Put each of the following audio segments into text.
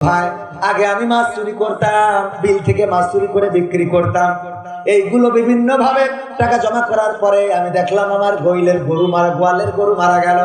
ভাই আগে আমি মাছ চুরি করতাম বিল থেকে মাছ চুরি করে বিক্রি করতাম। এইগুলো বিভিন্ন ভাবে টাকা জমা করার পরে আমি দেখলাম আমার গইলের গরু মারা, গোয়ালের গরু মারা গেল।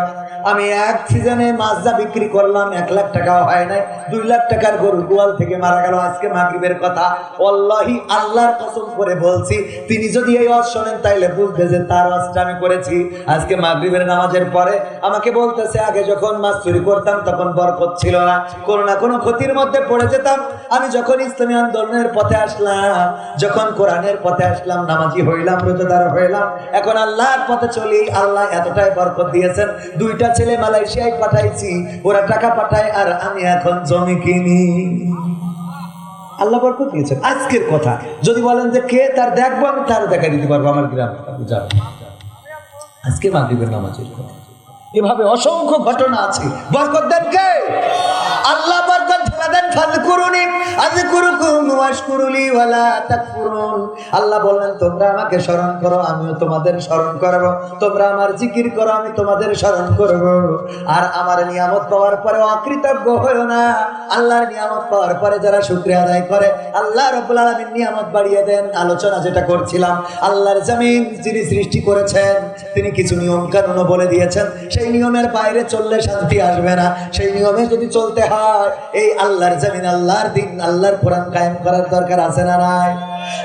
আমি এক সিজনে মাছ যা বিক্রি করলাম, এক লাখ টাকাও হয় নাই। দুই লাখ টাকার গরু গোয়াল থেকে মারা গেল। আজকে মাগরিবের কথা। অল্লাহি আল্লাহর কসম করে বলছি, তিনি যদি এই ওয়াজ শোনেন তাইলে বুঝবে যে তার ওয়াজটা আমি করেছি। আজকে মাগরিবের নামাজের পরে আমাকে বলতেছে, আগে যখন মাছ চুরি করতাম তখন বরকত ছিল না। কোনো না কোনো ক্ষতির মধ্যে পড়ে যেতাম। আমি যখন ইসলামী আন্দোলনের পথে আসলাম, যখন কোরআনের পথে আসলাম, নামাজি হইলাম, রোজাদার হইলাম। এখন আল্লাহর পথে চলি, আল্লাহ এতটাই বরকত দিয়েছেন। দুইটা ছেলে মালয়েশিয়ায় পাঠাইছি, ওরা টাকা পাঠায় আর আমি এখন জমি কিনি। আল্লাহ বরকত দিয়েছেন। আজকের কথা, যদি বলেন যে কে তার দেখব, আমি তার দেখা দিতে পারব, আমার গ্রাম। আজকে মাগরিবের নামাজের কথা। এভাবে অসংখ্য ঘটনা আছে। বরকত দেন কে? আল্লাহ আল্লাহ তোমরা আমাকে স্মরণ করো, আমিও তোমাদের স্মরণ তোমরা আমার জিকির করো, আমি তোমাদের স্মরণ আর আমার নিয়ামত পাওয়ার অকৃতজ্ঞ না। আল্লাহর নিয়ামত পাওয়ার পরে যারা আদায় করে, আল্লাহ নিয়ামত বাড়িয়ে দেন। আলোচনা যেটা করছিলাম, আল্লাহর জমিন যিনি সৃষ্টি করেছেন, তিনি কিছু নিয়ম কানুনও বলে দিয়েছেন। সেই নিয়মের বাইরে চললে শান্তি আসবে না। সেই নিয়মে যদি চলতে হয়, এই আল্লাহর জমিন, আল্লাহর দিন, আল্লাহর কোরআন কায়েম করার দরকার আছে না নাই?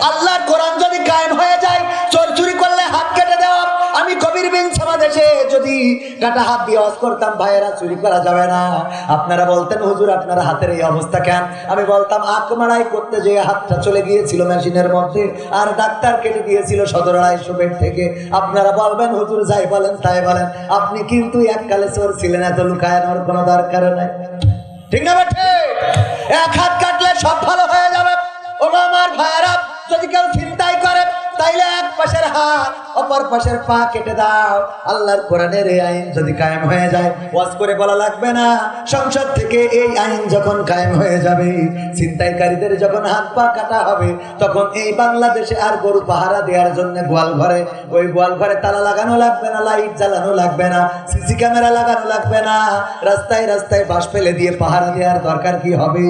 আল্লাহর কোরআন যদি কায়েম হয়ে যায়, চোর চুরি করলে হাত কেটে দেওয়া, আমি কবির বিন সমাদেশে যদি কাটা হাত দিয়ে ওয়াজ করতাম, ভাইয়েরা চুরি করা যাবে না। আপনারা বলতেন, হুজুর, আপনার হাতের এই অবস্থা কেন? আমি বলতাম, আখ মারাই করতে যে হাতটা চলে গিয়েছিল মেশিনের মধ্যে, আর ডাক্তার কেটে দিয়েছিল সদর আড়াইশো বেড থেকে। আপনারা বলবেন, হুজুর, যাই বলেন, তাই বলেন। আপনি কিন্তু এককালে চোর ছিলেন, এত লুকায়ানোর কোনো দরকার নাই। ঠিক না বেঠে এক হাত কাটলে সব ভালো হয়ে পাশের হাত, অপর পাশের পা কেটে দাও। আল্লাহর কোরআনের এই আইন যদি কায়েম হয়ে যায়, ওয়াজ করে বলা লাগবে না। সংসদ থেকে এই আইন যখন কায়েম হয়ে যাবে, ছিনতাইকারীদের যখন হাত পা কাটা হবে, তখন এই বাংলাদেশে আর গরু পাহারা দেওয়ার জন্য গোয়াল ঘরে, ওই গোয়াল ঘরে তালা লাগানো লাগবে না, লাইট জ্বালানো লাগবে না, সিসি ক্যামেরা লাগানো লাগবে না। রাস্তায় রাস্তায় বাস ফেলে দিয়ে পাহারা দেওয়ার দরকার কি হবে?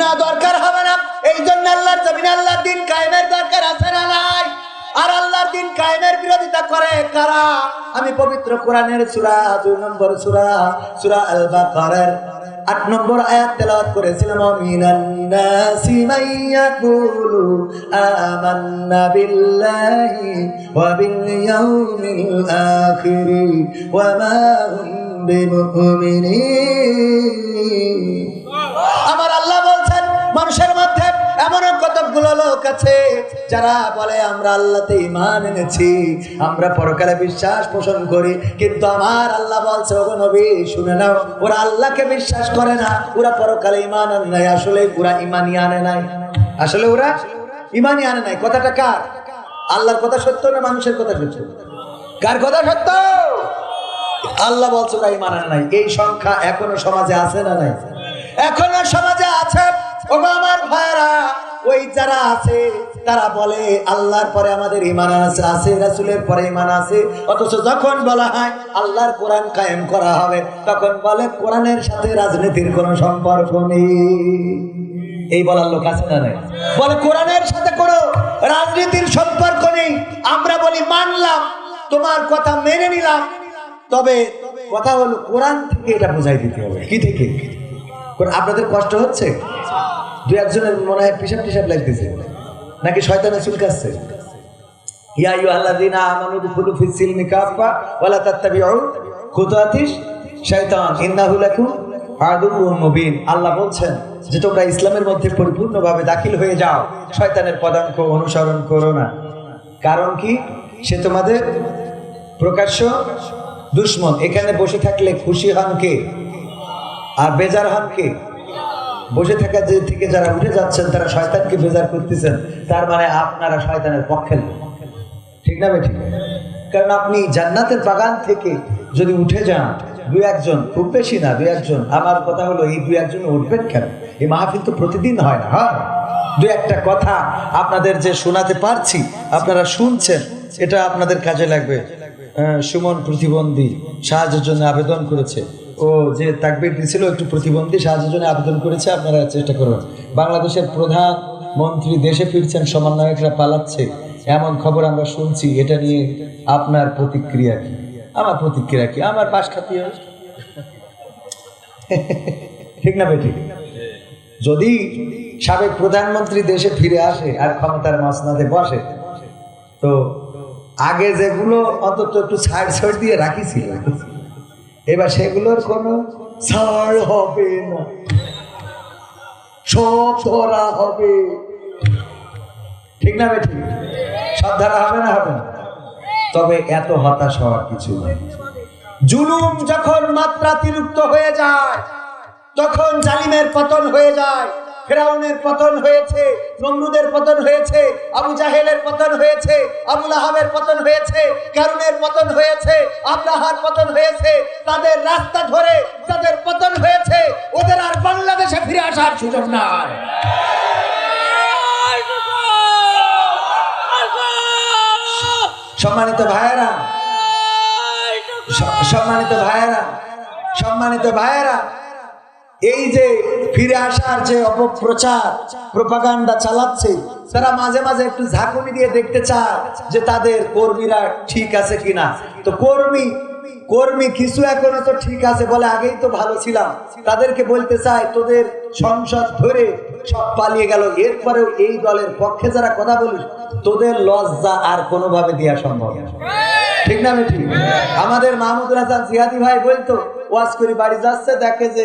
না, দরকার হবে না। এই জন্য আল্লাহর জমিন আল্লাহর দিন কায়েমের দরকার আছে না নাই আর আল্লাহর দিন কায়েমের বিরোধিতা করে কারা? আমি পবিত্র কোরআনের সূরা দুই নম্বর সূরা সূরা আল বাকারার আট নম্বর আয়াত তেলাওয়াত করেছিলাম। মিনান নাসি মাইয়াকুলু আমান্না বিল্লাহি ওয়া বিল ইয়াউমিল আখির ওয়া মা হুম বিমুমিনিন। আমার আল্লাহ বলছেন মানুষের মধ্যে এমন কতগুলো লোক আছে যারা বলে, আমরা আল্লাহতে ইমান এনেছি, আমরা পরকালে বিশ্বাস পোষণ করি। কিন্তু আমার আল্লাহ বলছে, ওগো নবী, শুনে নাও, ওরা আল্লাহকে বিশ্বাস করে না, ওরা পরকালে ইমান আনে নাই, আসলে ওরা ইমানই আনে নাই। আসলে ওরা ইমানই আনে নাই। কথাটা কার? আল্লাহর কথা সত্য না মানুষের কথা সত্য? কার কথা সত্য? আল্লাহ বলছে, ওরা ইমান আনে নাই। এই সংখ্যা এখনও সমাজে আছে না নাই? এখনও সমাজে আছে। আমার ভাইরা ওই যারা আছে, তারা বলে, আল্লাহর পরে আমাদের ইমান আছে আছে রাসূলের পরে ইমান আছে অথচ যখন বলা হয়, আল্লাহর কোরআন কায়েম করা হবে, তখন বলে, কোরআনের সাথে রাজনীতির কোনো সম্পর্ক নেই। এই বলার লোক আছে না বলে, কোরআনের সাথে কোনো রাজনীতির সম্পর্ক নেই। আমরা বলি, মানলাম, তোমার কথা মেনে নিলাম। তবে কথা হলো, কোরআন থেকে এটা বোঝাই দিতে হবে। কি থেকে? আপনাদের কষ্ট হচ্ছে? দু একজনের মনে হয় পিসাব টিসাব লাগতেছে। নাকি শয়তানে চুলকাচ্ছে ইয়া লাকুম আদুউন মুবিন। আল্লাহ বলছেন যে, তোমরা ইসলামের মধ্যে পরিপূর্ণভাবে দাখিল হয়ে যাও। শয়তানের পদাঙ্ক অনুসরণ করো না। কারণ কি? সে তোমাদের প্রকাশ্য দুশ্মন। এখানে বসে থাকলে খুশি হন কে? আর বেজার হন কে? বসে থাকা যে থেকে যারা উঠে যাচ্ছেন, তারা শয়তানকে বেজার করতেছেন, তার মানে আপনারা শয়তানের পক্ষের লোক। ঠিক না ঠিক কারণ আপনি জান্নাতের বাগান থেকে যদি উঠে যান দু একজন, খুব বেশি না দু একজন, আমার কথা হলো এই দু একজন উঠবেন কেন? এই মাহফিল তো প্রতিদিন হয় না, হয়। দু একটা কথা আপনাদের যে শোনাতে পারছি, আপনারা শুনছেন, এটা আপনাদের কাজে লাগবে। সুমন প্রতিবন্ধী সাহায্যের জন্য আবেদন করেছে। ও যে তাকবির দিছিল একটু প্রতিবন্ধী সাহায্যের জন্য আবেদন করেছে, আপনারা চেষ্টা করবেন বাংলাদেশের প্রধান মন্ত্রী দেশে ফিরছেন, সমন্বয়করা পালাচ্ছে। এমন খবর আমরা শুনছি, এটা নিয়ে আপনার প্রতিক্রিয়া কি? আমার প্রতিক্রিয়া কি? আমার পাশ খাতিয়ে ঠিক না বেঠিক যদি সাবেক প্রধানমন্ত্রী দেশে ফিরে আসে আর ক্ষমতার মসনাদে বসে, তো আগে যেগুলো অন্তত একটু ছাড় ছাড় দিয়ে রাখিছিল এবার সেগুলোর কোনো ছাড় হবে না। সব ধরা হবে। ঠিক না বেঠি? সব ধরা হবে না হবে? তবে এত হতাশ হওয়ার কিছু নেই। জুলুম যখন মাত্রাতিরিক্ত হয়ে যায়, তখন জালিমের পতন হয়ে যায়। ফেরাউনের পতন হয়েছে, নমরুদের পতন হয়েছে, আবু জাহেলের পতন হয়েছে, আবুল আহাবের পতন হয়েছে, কারুনের পতন হয়েছে, আব্রাহার পতন হয়েছে, তাদের রাস্তা ধরে তাদের পতন হয়েছে, ওদের আর বাংলাদেশে ফিরে আসার সুযোগ নাই। সম্মানিত ভাইয়েরা সম্মানিত ভাইয়েরা সম্মানিত ভাইয়েরা এই যে ফিরে আসার যে অপপ্রচার, প্রপাগান্ডা চালাচ্ছে, তারা মাঝে মাঝে একটু ঝাঁকুনি দিয়ে দেখতে চায় যে তাদের কর্মীরা ঠিক আছে কিনা। তো কর্মী কর্মী কিছু এখনও তো ঠিক আছে বলে আগেই তো ভালো ছিলাম। তাদেরকে বলতে চাই তোদের সংসদ ধরে সব পালিয়ে গেল। এরপরেও এই দলের পক্ষে যারা কথা বলিস তোদের লজ্জা আর কোনোভাবে দেওয়া সম্ভব ঠিক না ঠিক আমাদের মাহমুদ হাসান জিহাদি ভাই বলতো, ওয়াজ করি বাড়ি যাচ্ছে, দেখে যে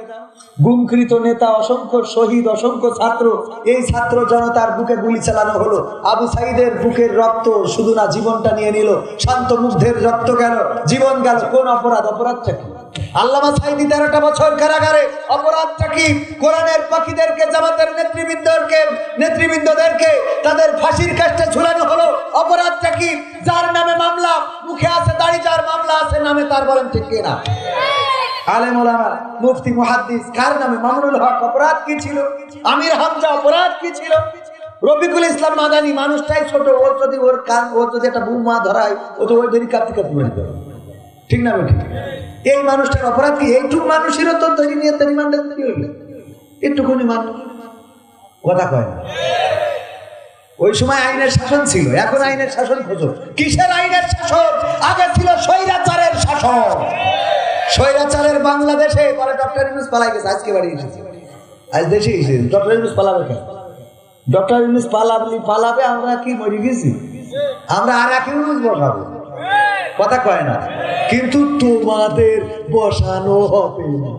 গুমকৃত নেতা, অসংখ্য শহীদ, অসংখ্য ছাত্র, এই ছাত্র জনতার বুকে গুলি চালানো হলো। আবু সাইদের বুকের রক্ত শুধু না জীবনটা নিয়ে নিল। শান্ত মুগ্ধের রক্ত গেল জীবন গেল কোন অপরাধ? অপরাধটা কি? আল্লামা পাখিদেরকে, জামাতের তাদের ফাঁসির ঝুলানো হলো। যার নামে মামলা, মুখে আছে দাড়ি, যার মামলা আছে নামে, তার বলেন ঠিক কিনা? আলেম রফিকুল ইসলাম মাদানি, মানুষটাই ছোট, ওর যদি ওর ওর যদি বুমা ধরায়, ও ঠিক না এই মানুষটার অপরাধ কি? এইটুকু মানুষেরও তো নিয়ে তৈরি মানুষ। কথা কয় ওই সময় আইনের শাসন ছিল, এখন আইনের শাসন খোঁজো। কিসের আইনের শাসন? আগে ছিল স্বৈরাচারের শাসন। স্বৈরাচারের বাংলাদেশে, পরে ডক্টর ইউনুস পালাই গেছে, আজকে বাড়ি এসেছে আজ দেশে এসেছে ডক্টর ইউনুস পালাবে কেন? ডক্টর ইউনুস পালাবলি পালাবে, আমরা কি মরে গেছি? আমরা আর এক ইউনুস বসাবো। কথা কয় না। কিন্তু তোমাদের বসানো হবে না।